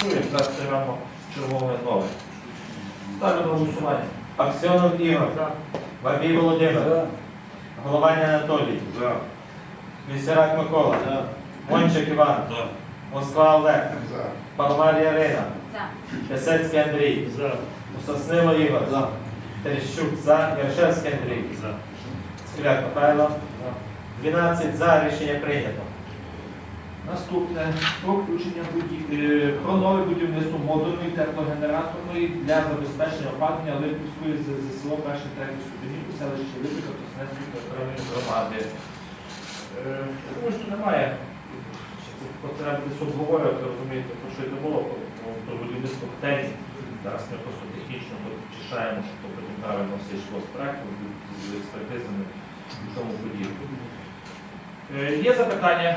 працює, зараз приймемо чергове нове. Ставлю на голосування. Аксьонов Ігор. Бабій Володимир. Головань Анатолій. Місерак Микола. Мончик Іван. Москва Олег. Паламар Ярина. Писецький Андрій. Соснило Ігор. Терещук за. Ярошевський Андрій. Скляк Михайло. 12 за. Рішення прийнято. Наступне про включення е, про нове будівництво модульної теплогенераторної для забезпечення опалення Липівської ЗСО третіх ступенів у селищі Липівка Тоснецької територіальної громади. Е, я Думаю, що немає потреби десь обговорювати, розумієте, про що йде мова, про, будівництво котельні. Зараз ми просто технічно почищаємо, щоб потім правильно все йшло з проектом, з експертизами і тому подібне. Е, Є запитання?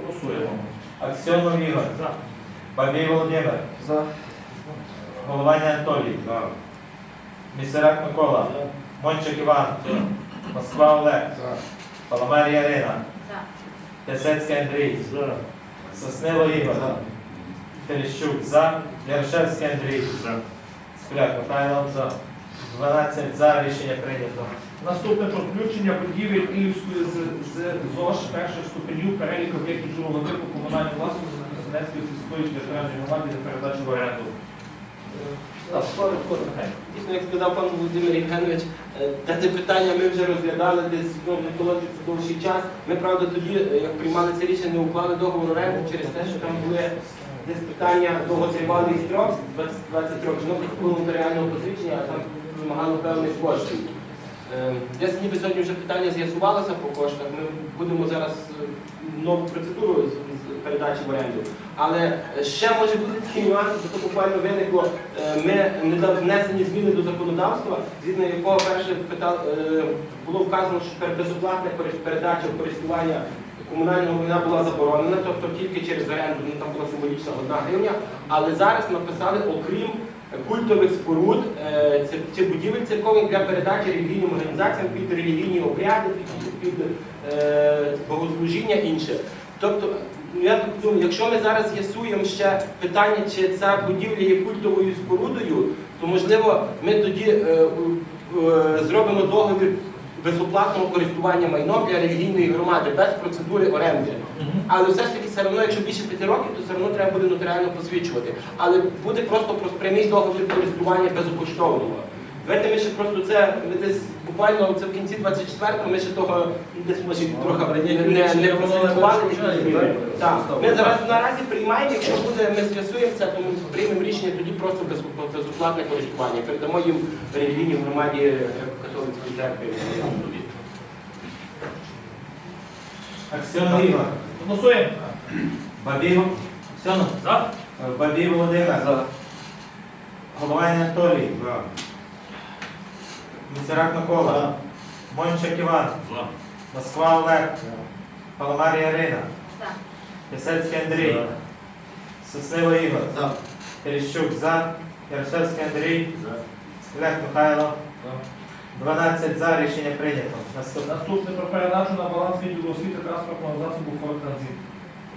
Голосуємо. Аксьонов Ігор. За. Бабій Володимир. За. Головань Анатолій. Місерак Микола. Мончик Іван. Москва Олег. Паламар Ярина. Писецький Андрій. Соснило Ігор. Терещук за. Ярошевський Андрій. Скляк Михайло. 12 за. Рішення прийнято. Наступне про включення будівель Ілівської ЗОЖ перших ступенів перелік об'єктів жилого типу комунальної власності на Красненської сільської територіальної громади для передачі в оренду. Е. Дійсно, як сказав пан Володимир Євгенович, е, дане питання ми вже розглядали десь ну, це довший час. Ми, правда, тоді, е, як приймали це рішення, не уклали договор оренди через те, що там були десь питання довготривалий строк, 20, 20 років, ну, було нотаріального посвідчення, а там вимагало певних коштів. Е, Десь ніби сьогодні вже питання з'ясувалося по коштах. Ми будемо зараз е, нову процедуру з передачі в оренду. Але ще може бути такий нюанс, що буквально виникло. е, Ми недавно внесені зміни до законодавства, згідно якого перше е, було вказано, що безоплатна передача користування комунального майна була заборонена, тобто тільки через оренду, ну там була символічна одна гривня. Але зараз написали, окрім культових споруд, чи це будівель церковних для передачі релігійним організаціям під релігійні обряди, під, під е, богослужіння інше. Тобто, я так думаю, якщо ми зараз з'ясуємо ще питання, чи ця будівля є культовою спорудою, то можливо ми тоді е, е, зробимо договір безоплатного користування майном для релігійної громади без процедури оренди. Але все ж таки, все одно, якщо більше п'яти років, то все одно треба буде нотаріально посвідчувати. Але буде просто про прямий договір користування безкоштовного. Давайте ми ще просто це ми десь буквально це в кінці 24-го ми ще того десь може трохи не, не, не прослідкували. Так. Ми зараз наразі приймаємо, якщо буде, ми з'ясуємо це, то ми приймемо рішення тоді просто без, безоплатне користування. Передамо їм релігійній громаді церкви. Аксьонов Ігор. Голосуємо. Бабій Аксьонов. За. Бабій Володимир. Головань Анатолій. Місерак Микола. Мончик Іван. Москва Олег. Паламар Ярина. Писецький Андрій. Соснило Ігор. Терещук за. Ярошевський Андрій. Скляк Михайло. 12 за. Рішення прийнято. Наступне. Наступне про передачу на баланс відділу освіти транспортного засобу Форт Транзит.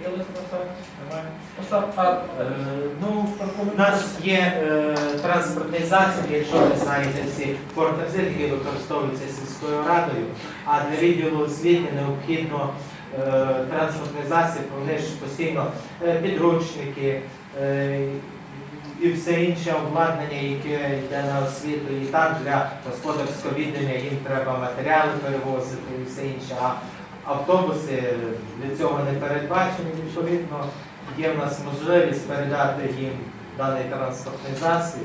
Є лист Остап? Немає. Остап, а, е, ну, У прокоментуй. нас є е, транспортний засіб, якщо ви знаєте всі портази, які використовуються сільською радою, а для відділу освіти необхідно е, транспортний засіб, вони ж постійно е, підручники е, і все інше обладнання, яке йде на освіту, і там для господарського віддання їм треба матеріали перевозити і все інше. А автобуси для цього не передбачені, відповідно є в нас можливість передати їм даний транспортний засіб.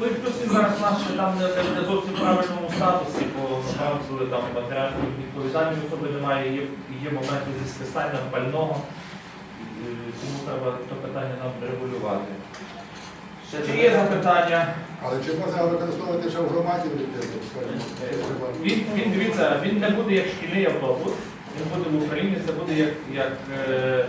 Ну і плюс зараз наш там не, не, зовсім правильному статусі, бо коли там матеріальної відповідальної особи немає, є, є моменти зі списанням пального, тому треба то питання нам регулювати. Ще Чи є запитання? Але чи можна використовувати ще в громаді? Він, він дивіться, він не буде як шкільний автобус, він буде в Україні, це буде як, як е,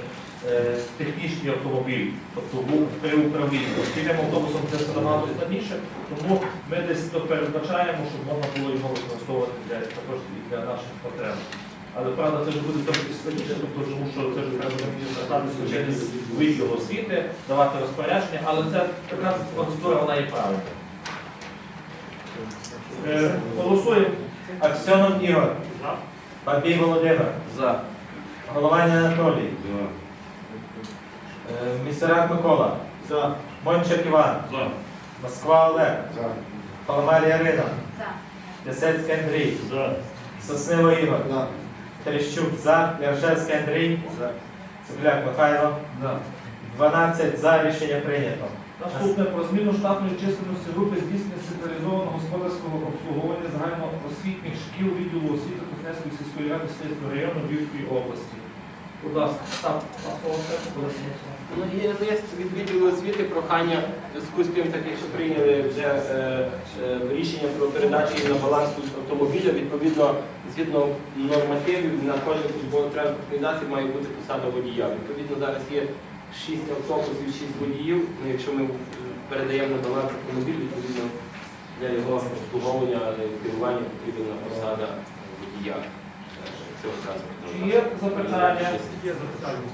е, технічний автомобіль, тобто при управлінні. Шкільним автобусом це набагато складніше, тому ми десь то передбачаємо, щоб можна було його використовувати для, також для наших потреб. Але правда, це вже буде трохи складніше, тобто, тому що це вже треба звертатися через відділ освіти, давати розпорядження, але це якраз процедура вона і правильна. Е, Голосуємо. Аксьонов Ігор. Бабій Володимир. За. Голованя Анатолій. Е, Місерак Микола. За. Мончик Іван. Москва Олег. За. Паламар Ярина. За. Пісецький Андрій. Соснило Ігор. За. Терещук за. Ярошевський Андрій. За. Цепляк Михайло. За. 12 за. Рішення прийнято. Наступне про зміну штатної численності групи здійснення централізованого господарського обслуговування загальноосвітніх шкіл відділу освіти Кухнецької сільської ради Слідського району Львівської області. Будь ласка, так, Ну, є лист від відділу прохання в зв'язку з тим, так якщо прийняли вже е, е, рішення про передачу на баланс автомобіля, відповідно, згідно нормативів, на кожен службовий транспортний засіб має бути посада водія. Відповідно, зараз є 6 автобусів, 6 водіїв. Ну, якщо ми е, передаємо на баланс автомобіль, відповідно, для його обслуговування керування потрібна посада водія Чи є запитання? Є запитання.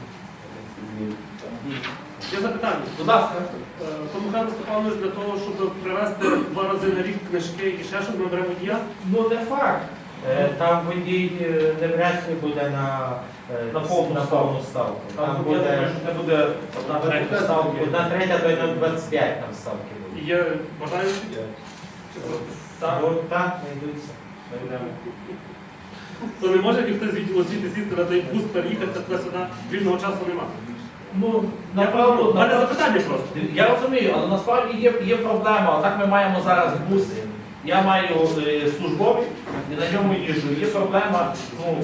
Є запитання. Будь ласка. Е, То Михайло Степанович для того, щоб привезти два рази на рік книжки і ще щось, ми беремо водія. Ну, не факт. Е, Там водій е, не вряд ли буде на, На повну на ставку. ставку. Там Там буде, буде не буде одна третя ставки. одна третя до 0,25 там ставки І є бажаючі? Так. Так, знайдуться. То не може з відділу освіти сісти на той бус, переїхати туди-сюди, вільного часу немає. Ну, направду, У мене запитання просто. Я розумію, але насправді є, є проблема. Отак ми маємо зараз буси. Я маю е, службовий і на ньому їжджу. Є проблема, ну,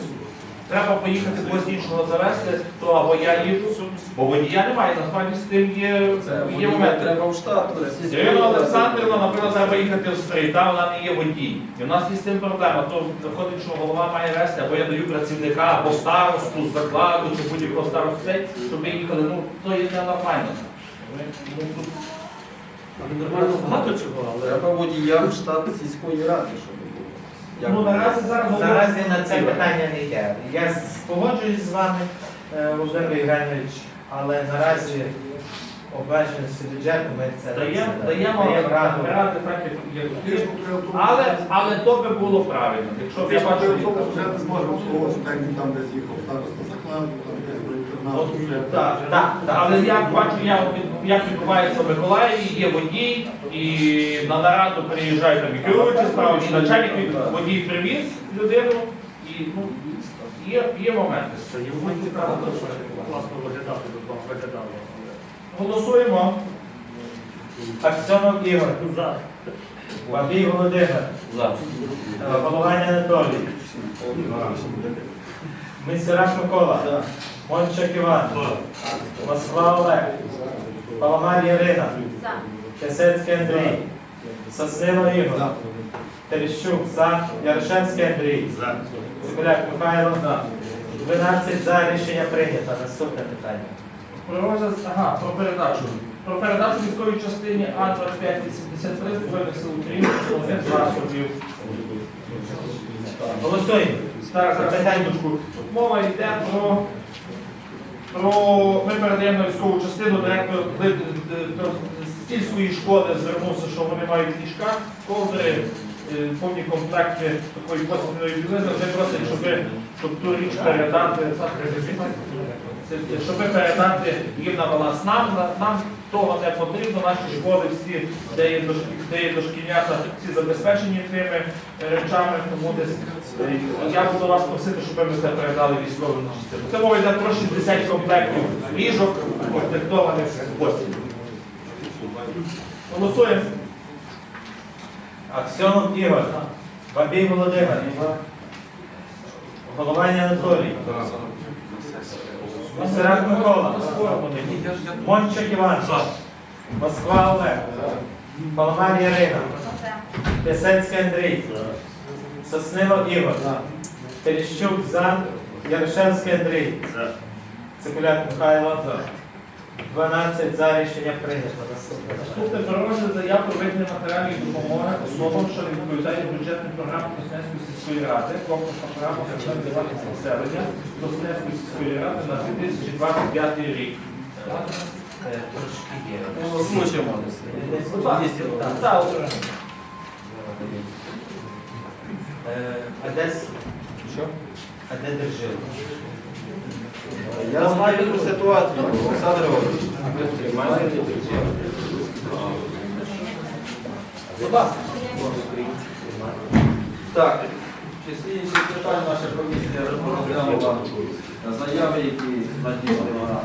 треба поїхати когось іншого завести, то або я їду, бо водія немає, насправді з тим є, є момент. Треба в штат. Ірина Олександрівна, наприклад, треба їхати в стрій, там вона не є водій. І в нас є з тим проблема. То виходить, що голова має вести, або я даю працівника, або старосту, закладу, чи будь-якого старосту, щоб ми їхали. Ну, то є ненормально. Ну, тут Нормально багато чого, але Треба водіям в штат сільської ради, щоб Ну, наразі зараз Наразі на це питання не йде. Я погоджуюсь з вами, е, Володимир Євгенович, але наразі обмеженості бюджету ми це даємо, даємо так, як є. Але, але то би було правильно. Якщо б я бачу, вже не зможемо обслуговувати, так він там десь їхав. Староста закладу, там. Так, так, так. Але я бачу, я як відбувається в Миколаєві, є водій, і на нараду приїжджає там і керуючий справи, і начальник він водій привіз людину, і ну, є, є моменти. це є вулиці, правда, що класно виглядати, би вам виглядало. Голосуємо. Аксьонов Ігор, За. Бабій Володимир, За. е, Голованя Анатолій, Мисерак Микола, Мончик Іван, Москва Олег, Паламар Ярина, За. Пісецький Андрій, Соснило Ігор, Терещук за, Ярошевський Андрій, Цибуляк Михайло, 12 за рішення прийнято. Наступне питання. Про ага, про передачу. Про передачу військовій частині А2583 Збройних сил України засобів. Голосуємо. Зараз, зараз, мова йде про, про ми передаємо військову частину, директор е, сільської школи звернувся, що вони мають ліжка, ковдри, е, повні комплекти такої постільної білизни. Вони просять, щоб, щоб ту річ передати, щоб передати їм на баланс. Нам, нам того не потрібно, наші школи всі, де є, дошкільнята, всі забезпечені тими е, речами, тому десь я буду вас просити, щоб ви це передали військовим частину. Це мова йде про 60 комплектів ліжок, комплектованих постіль. Голосуємо. Аксьонов Ігор, Бабій Володимир, Голованя Анатолій, Мисерак Микола, Мончик Іван, Москва Олег, Паламар Ярина. Пісецький Андрій, Соснило Ігор, Терещук за, Ярошевський Андрій, Цикуляк Михайло, 12 за рішення прийнято. Наступне. Наступне про розгляд заяв про виділення матеріальної допомоги особам, що не відповідають бюджетним програмам Коснецької сільської ради, комплексна програма соціальної захисту населення Коснецької сільської ради на 2025 рік. Е, Трошки є. Озвучимо. Будь ласка, А де Що? а де держава? Я знаю ту ситуацію, Олександр. Будь ласка. Так, числі питань наша комісія розглянула заяви, які надійшли на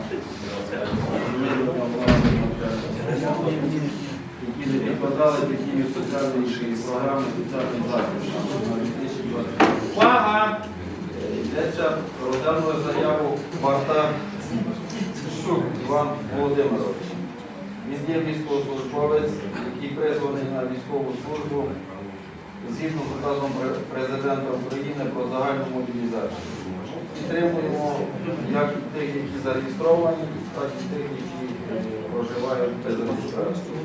які не підпадали під дію соціальної програми соціальний захист на 2020 Увага! Йдеться, розглянули заяву Барта Щук Іван Володимирович. Він є військовослужбовець, який призваний на військову службу згідно з указом президента України про загальну мобілізацію. Підтримуємо як тих, які зареєстровані, так і тих, які проживають без реєстрації.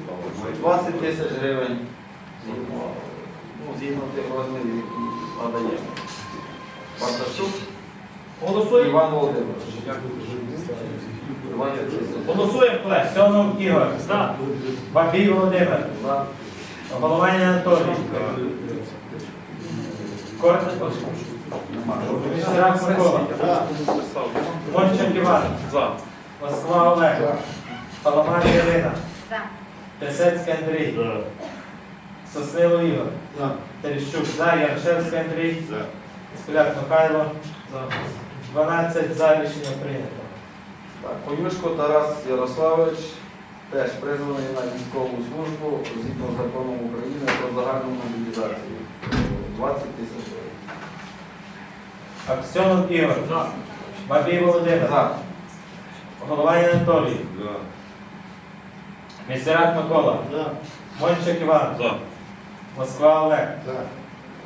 20 тисяч гривень згідно, ну, згідно тих розмірів, які надаємо. Барташук Голосуємо. Іван Володимирович. 20 тисяч. Голосуємо, колеги. Сьонов Ігор. За. Бабій Володимир. За. Головань Анатолій. Коротко. Місерак Микола. Мончик Іван. Москва Олег. Паламар Ірина. Писецький Андрій. Соснило Ігор. Терещук за. Яршевський Андрій. Скуляк Михайло. 12 за рішення прийнято. Так, Понюшко Тарас Ярославович теж призваний на військову службу згідно з законом України про загальну мобілізацію. 20 тисяч гривень. Аксьонов Ігор. За. Бабій Володимир. За. Головань Анатолій. Місерак Микола. Мончик Іван. Москва Олег.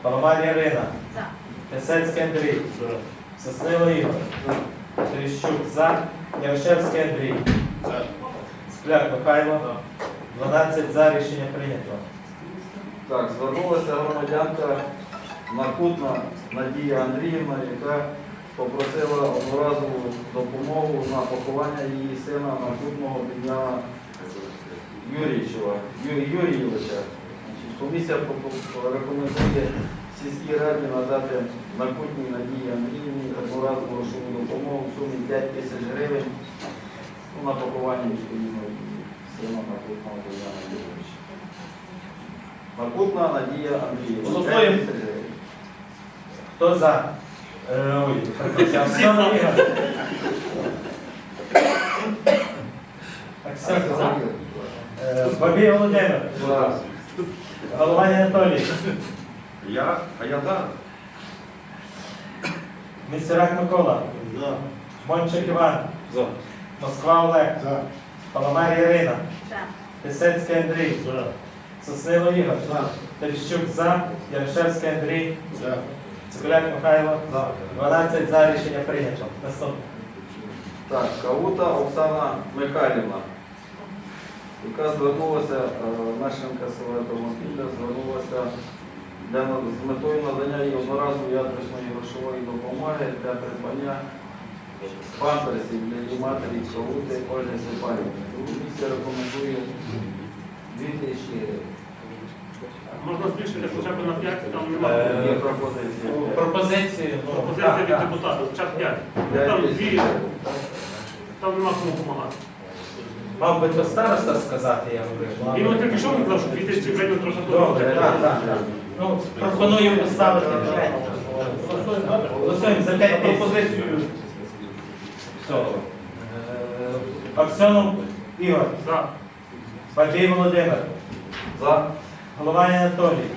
Паламар Ярина. Писецький Андрій. Соснило Ігор. Терещук за. Ярошевський Андрій. Скляк Михайло. 12 за рішення прийнято. Так, звернулася громадянка Накутна Надія Андріївна, яка попросила одноразову допомогу на поховання її сина Накутного Дем'яна Юрійовича. Значить, Комісія рекомендує сільській раді надати Накутній Надії Андріївні одноразову грошову допомогу в сумі 5 тисяч гривень ну, на поховання відповідно сина Накутного Дем'яна Юрійовича. Макутна Надія Андріївна. 5 тисяч гривень. Хто за? Е, Ой, перепрошую, Аксьонов Ігор. Аксьонов за. Е, Бабій Володимир. За. Головань Анатолій. Я? А я за. Місерак Микола. Мончик Іван. За. Москва Олег. Паламар Ірина. Писецький Андрій. Соснило Ігор. Терещук за. Ярошевський Андрій. За. Цикуляк Михайло. За. 12 за рішення прийнято. Наступне. Так, Кавута Оксана Михайлівна, яка звернулася, е, мешканка села Томопілля, звернулася з метою надання їй одноразової адресної грошової допомоги для придбання памперсів для її матері Кавути Ольги Степанівни. Комісія рекомендує 2 тисячі гривень. Можна збільшити хоча б на 5, там Е, немає. Є пропозиція. Пропозицію. ну, Пропозиція від депутата, хоча б 5. 5 Там тисяч дві, там нема кому допомагати. Мав би то староста сказати, я говорю. Він от тільки що казав, що 2000 гривень трохи Добре, добре. так, так. так. Ну, пропоную поставити. Голосуємо. Голосуємо за 5 Пропозицію. Все. Е, Аксьонов Ігор. За. Бабій Володимир. За. Головань Анатолій.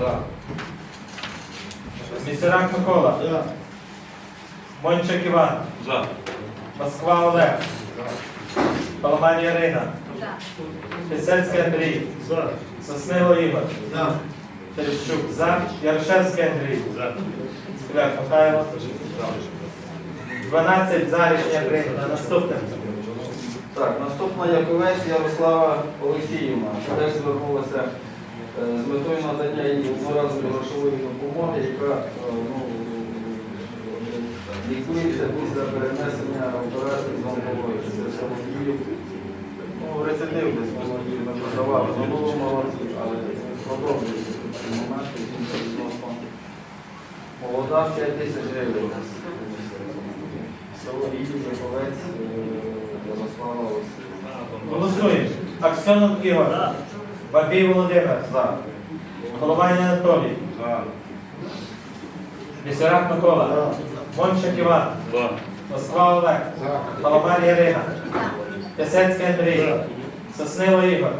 За. Місерак Микола. Мончик Іван. Москва Олег. Паламар Ярина. Писецький Андрій. За. Соснило Ігор. Терещук за. Ярошевський Андрій. Скуляк Михайло. 12 за рішення прийнято. Наступне. Так, наступна Яковець Ярослава Олексіївна. Теж звернулася е, з метою надання їй одноразової грошової допомоги, яка е, ну, лікується після перенесення операції з. Це Солодіїв. Ну, рецидив десь Солодіїв ми продавали в минулому році, але продовжується момент, жінка відносно молода 5 тисяч гривень. Село Ріді, Яковець, е, Ярослава Олексіївна. Голосуємо. Аксьонов Ігор. Бабій Володимир. За. Головань Анатолій. Місерак Микола. Мончик Іван. Москва Олег. Паламар Ярина. Пісецький Андрій. Соснило Ігор.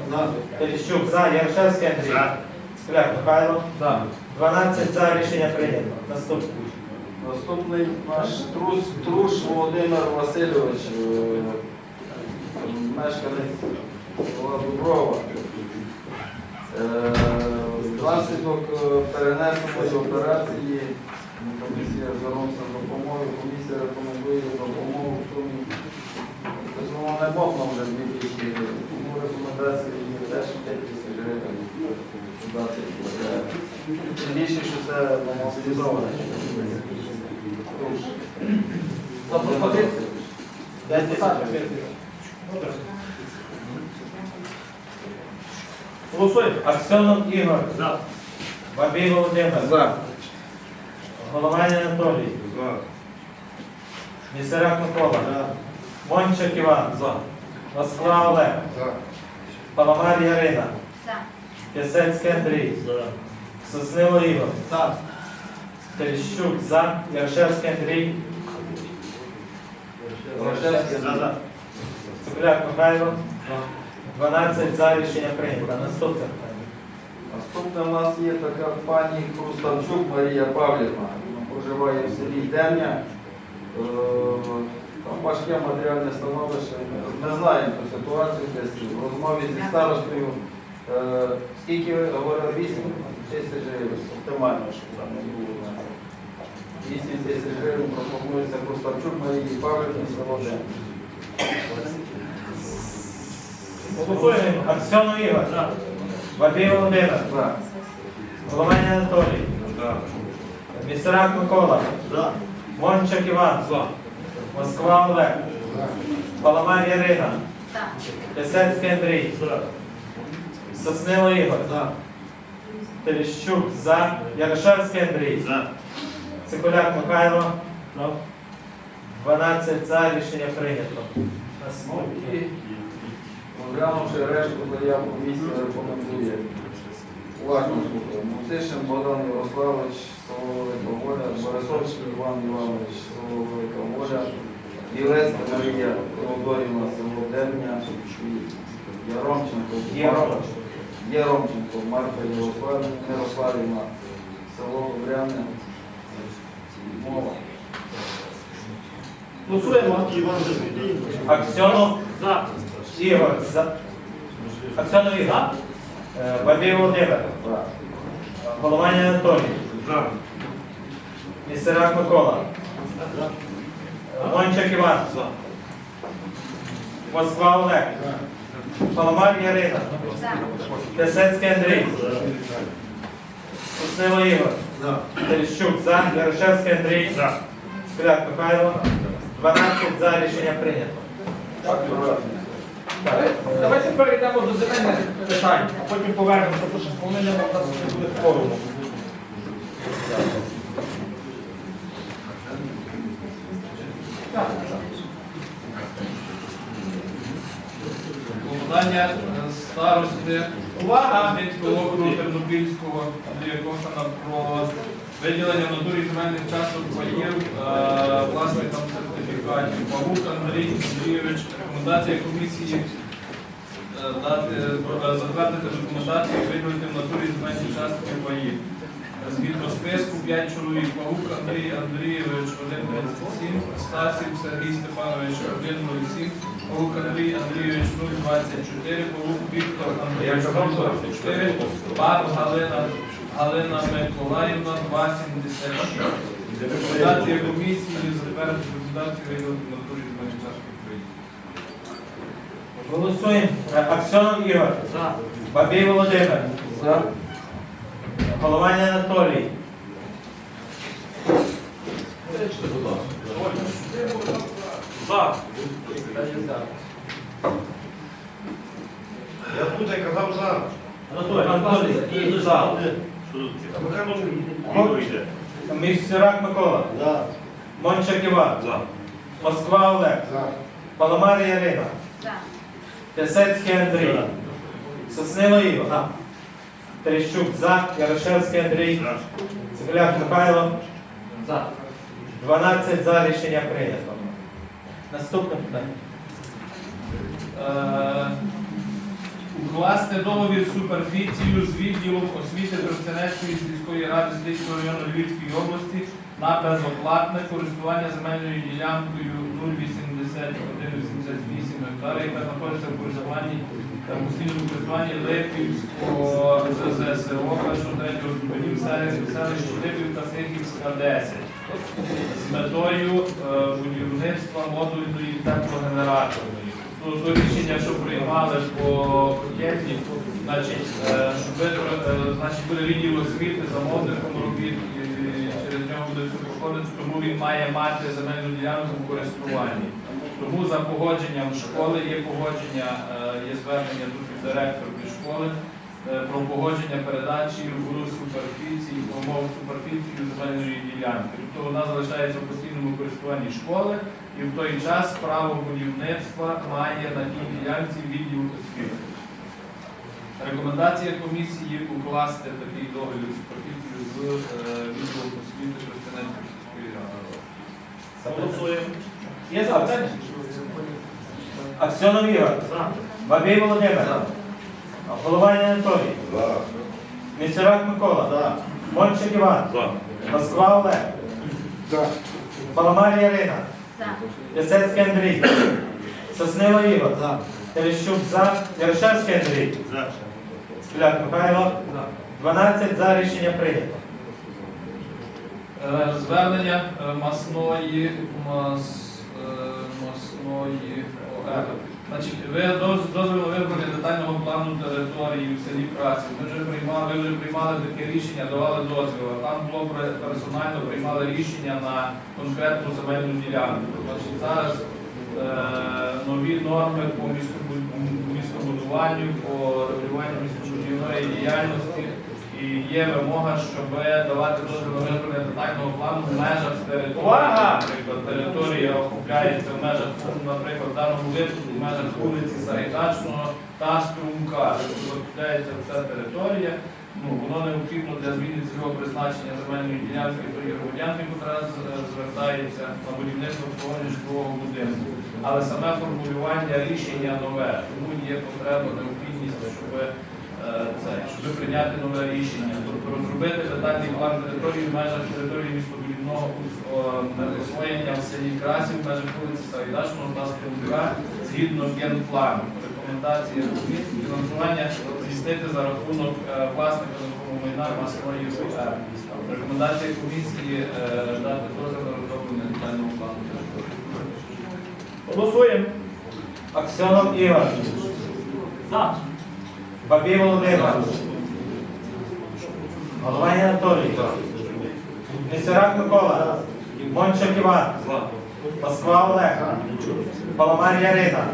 Терещук за. Ярошевський Андрій. Скляк Михайло. 12 за рішення прийнято. Наступне. Наступний наш трус, Труш Володимир Васильович, е, мешканець Дуброва. Внаслідок е, перенесеної операції комісія звернувся з допомогою, комісія рекомендує допомогу в сумі. Тобто не можна вже дві тисячі гривень. Тому рекомендація є теж 5 тисяч гривень. Тим більше, що це мобілізоване. За пропозицію. Голосуємо. Аксьонов Ігор. За. Бабій Володимир. За. Головань Анатолій. Місерак Микола. Мончик Іван. Москва Олег. Паламар Ярина. Пісецький Андрій. Соснило Ігор. Терещук за. Ярошевський Андрій. Рожевський за. Цукляк Михайло. 12 за рішення прийнято. Наступне питання. Наступне у нас є така пані Круставчук Марія Павлівна. Вона проживає в селі Демня. Е, Там важке матеріальне становище. Ми знаємо цю ситуацію десь в розмові зі старостою. Е, Скільки говорили? 8 тисяч гривень. Оптимально, щоб там не було. у нас. 8 тисяч гривень пропонується Круставчук Марії Павлівні село. Голосуємо. Аксьонов Ігор. Бабій Володимир. Головань Анатолій. Місерак Микола. Мончик Іван. Москва Олег. Паламар Ярина. Пісецький Андрій. Соснило Ігор. Терещук за. Ярошевський Андрій. Цикуляк Михайло. 12 за рішення прийнято. Розглянувши решту заяв, комісія рекомендує. Уважно слухаємо. Мусишин Богдан Ярославович, село Велика Воля, Борисовський Іван Іванович, село Велика Воля, Білецька Марія Теодорівна, село Демня, Яромченко, Яромченко. Яромченко, Марта Ярославівна, село Обряне, Мова. Голосуємо. Аксьонов За. Ігор. За. Аксьонов Ігор. Е, Бабій Володимир. За. Головань Анатолій. За. Місерак Микола. Мончик Іван. Москва Олег. Паламар Ярина. Пісецький Андрій. Соснило Ігор. Терещук за. Ярошевський Андрій. Скляк Михайло. 12 за рішення прийнято. Давайте перейдемо до земельних питань, а потім повернемося, тому що повинен у нас не буде форуму. Клопотання е, старости Зницького округу Тернопільського Андрія Кохана про виділення в натурі земельних часток паїв е, власникам сертифікатів. Павук Андрій Андрійович, рекомендація комісії е, дати, е, затвердити документацію і виділити в натурі земельні частки паїв. Згідно списку 5 чоловік. Павук Андрій Андрійович 1,37, Стасів Сергій Степанович 1,07, Павук Андрій Андрійович 0,24, Павук Віктор Андрійович 0,44, Бар Галина, Галина Миколаївна 2,76. Рекомендація комісії затвердити рекомендацію виділити на натурі земельних. Голосуємо. Аксьонов Ігор. За. Бабій Володимир. За. Голованя Анатолій. За. Я тут я казав за. Анатолій. Анатолій. За. Міщерак Микола. За. Мончак Іван. Москва Олег. Паламар Ярина. Пісецький Андрій. Соснило Ігор. Терещук за. Ярошевський Андрій. Цегуляк Михайло. За. 12 за рішення прийнято. Наступне питання. Е, Укласти договір суперфіцію з відділом освіти Тростянецької сільської ради Слідчого району Львівської області на безоплатне користування земельною ділянкою 08188 гектара, яка знаходиться в користуванні та постійному користуванні Липівського ЗЗСО першого третього ступенів селища Липівка Сихівська 10 з метою е, будівництва модульної теплогенераторної. Ну, то рішення, що приймали по котельні, значить, е, е, значить, буде відділ освіти замовником робіт, нього все проходити, тому він має мати земельну ділянку в користуванні. Тому за погодженням школи є погодження, е, є звернення від директорки школи е, про погодження передачі в суперфіції, умов суперфіцію земельної ділянки. Тобто вона залишається в постійному користуванні школи і в той час право будівництва має на тій ділянці відділ освіти. Рекомендація комісії укласти такий договір суперфіцію з е, освіти Тростянецької сільської ради. Голосуємо. Є запитання? Аксьонов Ігор. За. Бабій Володимир. Голованя Анатолій. Міщерак Микола. За. Мончик Іван. Москва Олег. За. Паламар Ярина. Пісецький Андрій. Соснило Ігор. Терещук за. Ярошевський Андрій. Скляк Михайло. 12 за рішення прийнято. Е, Звернення е, масної мас, е, масної ОЕ. Значить, ви доз- дозвіл вибрання детального плану території в селі Праців. Ми вже приймали, ви вже приймали таке рішення, давали дозвіл. Там було персонально приймали рішення на конкретну земельну ділянку. Значить, зараз е, нові норми по містобу- містобудуванню, по регулюванню містобудівної діяльності. І є вимога, щоб давати дозвіл на вироблення детального плану в межах території. Наприклад, територія охопляється в межах, наприклад, в даному випадку в межах вулиці Сагайдачного та Струмка. Тобто охопляється вся територія. Ну, воно необхідно для зміни цього призначення земельної ділянки тої громадянки, яка звертається на будівництво обслуговування житлового будинку. Але саме формулювання рішення нове, тому є потреба, необхідність, щоб це, щоб прийняти нове рішення, тобто розробити детальний план території в межах території містобудівного ос- освоєння в селі Красів, в межах вулиці Сагайдачного та Струмка згідно генплану. Рекомендації комісії фінансування здійснити за рахунок е, власника нерухомого майна масової ОР. Рекомендація комісії е, дати дозвіл на розроблення детального плану території. Голосуємо. Аксьонов Ігор. За. Бабій Володимир. Голованя Анатолій. Міщерак Микола. Мончик Іван. Москва Олег. Паламар Ярина.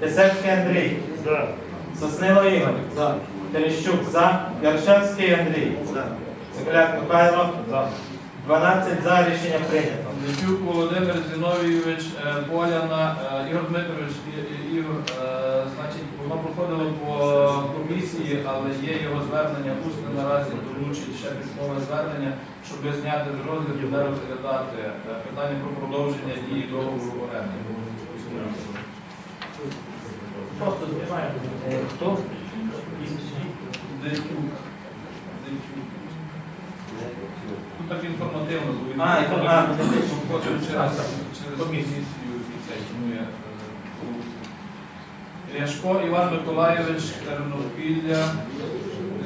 Пісецький Андрій. Соснило Ігор. Терещук за. Яршевський Андрій. Цегуляк Михайло. 12 за рішення прийнято. Личук Володимир Зіновійович, е, Поляна, е, Ігор Дмитрович, Ігор, е, значить, воно проходило по комісії, але є його звернення усне наразі долучить ще письмове звернення, щоб зняти з розгляду, де розглядати е, питання про продовження дії договору оренди. Просто знімаємо. Хто? Дитюк. Дитюк. Так інформативно, бо він А, інформативно. проходив через, через комісію і це тому я е, Ляшко Іван Миколайович, Тернопілля,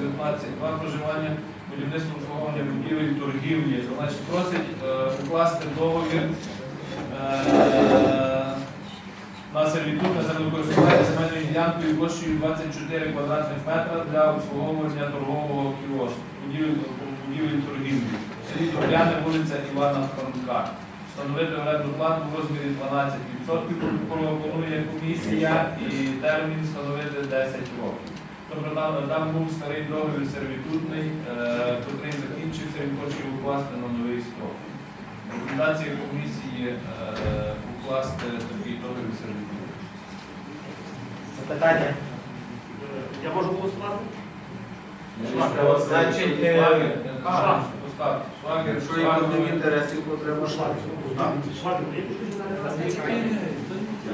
19, два проживання. будівництво обслуговування будівель торгівлі. Значить, просить е, укласти договір е, на сервітут на землекористування земельною ділянкою площею 24 квадратних метра для обслуговування торгового кіоску, будівель, будівель торгівлі. Селі Торляне, вулиця Івана Франка. Встановити оренду плату в розмірі 12%, пропонує комісія і термін встановити 10 років. Тобто там, там був старий договір сервітутний, е, котрий закінчився, він хоче укласти на новий строк. Рекомендація комісії е, укласти такий договір сервітутний. Запитання? Я можу голосувати? Значить, Якщо є конфлікт інтересів, то треба Швабін,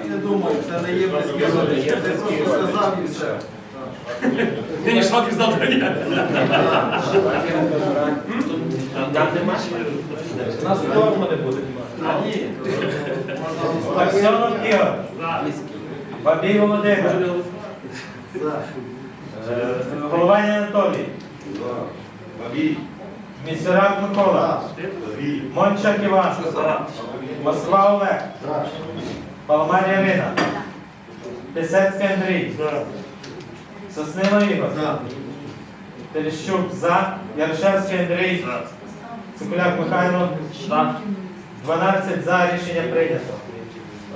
Я не думаю, це не є близьке родичі. Це просто сказав і все. Ні, Швабін знав. Там нема? Нас вдома не буде. А, ні. Аксьонов Ігор. Бабій Володимир. Е, Головань Анатолій. Місерак Микола. Мончак Іван. Москва Олег. Паламар Ярина. Писецький Андрій. Соснило Ігор. Терещук за. Яршевський Андрій. Цикуляк Михайло. 12 за. Рішення прийнято.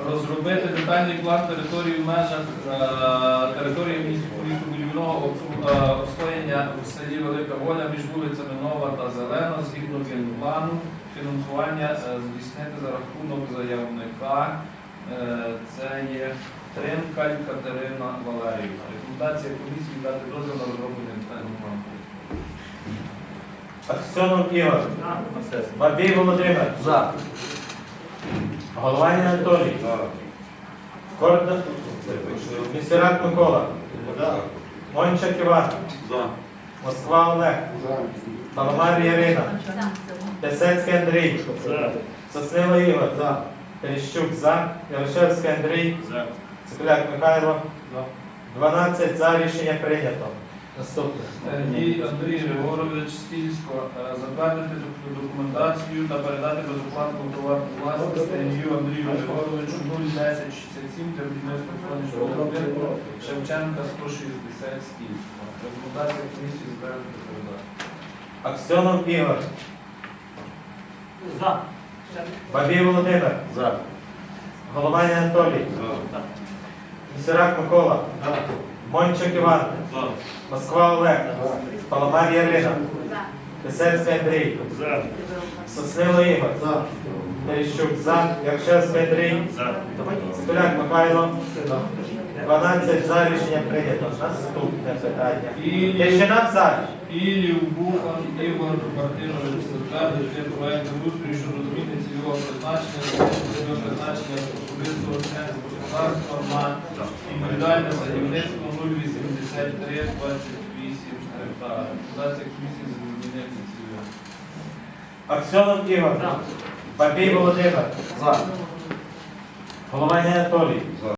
Розробити детальний план території в межах е, території міс- містобудівного обслу- е, обстояння в селі Велика Воля між вулицями Нова та Зелена згідно плану фінансування е, здійснити за рахунок заявника. Це є Тринкаль Катерина Валеріївна. Рекомендація комісії дати дозвіл на розроблення детального плану. Аксьонов Ігор. Бабій Володимир. За. Головань Анатолій. Корда. Місерак Микола. Мончак Іван. Москва Олег. Паламар Ярина. Песецький Андрій. Соснило Ігор. Терещук за. Ярошевський Андрій. Цикуляк Михайло. 12 за. Рішення прийнято. Наступне. Сергій Андрій Григорович Стільсько е, затвердити документацію та передати безоплатну приватну власність Сергію Андрію Григоровичу 01067 для будівництва сонячного будинку Шевченка 160 Стільсько. Рекомендація комісії затвердити передати. Аксьонов Ігор. За. Бабій Володимир. За. Головань Анатолій. Місерак Микола. Мончик Іван. Москва Олег. Паламар Ярина. Писецький Андрій. Соснило Ігор. Терещук за. Яршевський Андрій. Цикуляк Михайло. 12 за рішення прийнято. Наступне питання. Нам за? Ілів Бухан Ігор Мартинович затвердити проект устрою щодо зміни цільового призначення цільового призначення особистого сенсу господарства на індивідуальне садівництво 083 28 гектар. Рекомендація комісії з змінити цільове. Аксьонов Ігор. Бабій Володимир. Головань Анатолій.